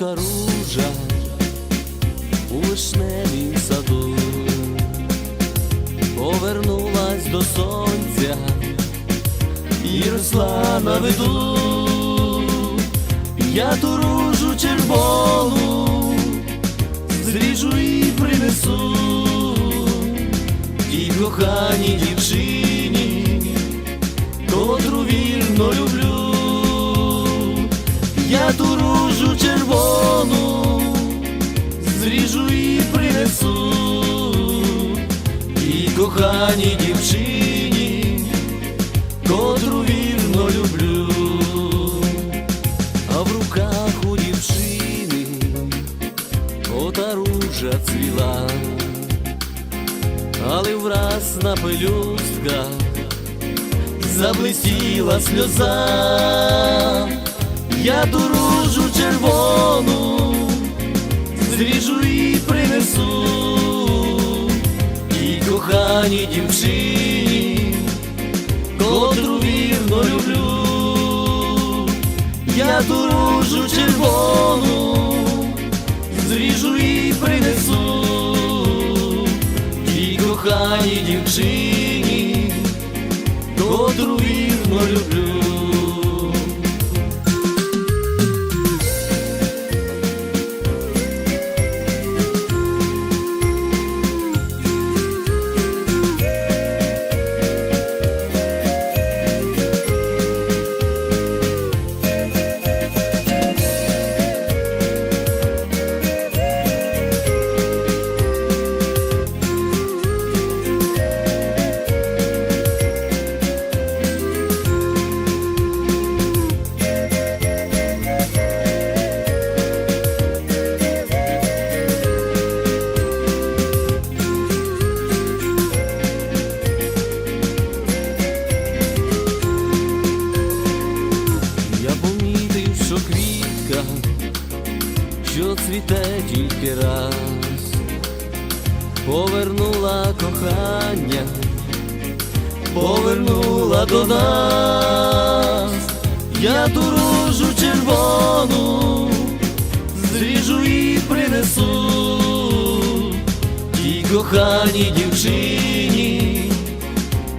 Розцвіла ружа у вишневім саду, повернулась до сонця і росла на виду. Я ту ружу червону зріжу і принесу тій коханій дівчині, котру вірно люблю. Я ту ружу червону зріжу і принесу. І коханій дівчині, котру вірно люблю, а в руках у дівчини ота ружа цвіла, але враз на пелюстках заблистіла сльоза. Я ту ружу червону зріжу і принесу і коханій дівчині, котру вірно люблю. Я ту ружу червону зріжу і принесу і коханій дівчині, котру вірно люблю. Цвіте тільки раз, повернула кохання, повернула до нас, я ту ружу червону зріжу і принесу. Тій коханій дівчині,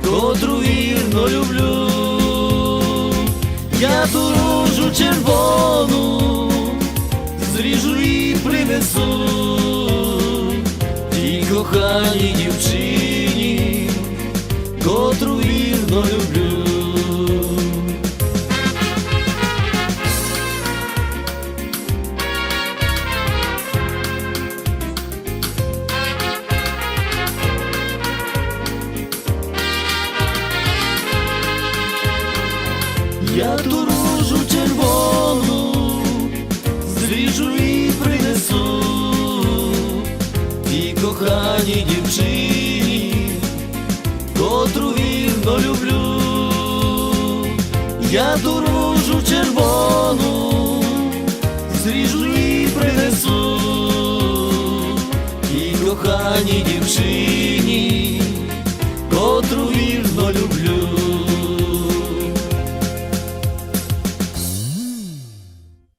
котру вірно люблю. Я ту ружу червону і тій коханій дівчині, котру вірно люблю. Я ту ружу червону коханій дівчині, котру вірно люблю. Я дорожу червону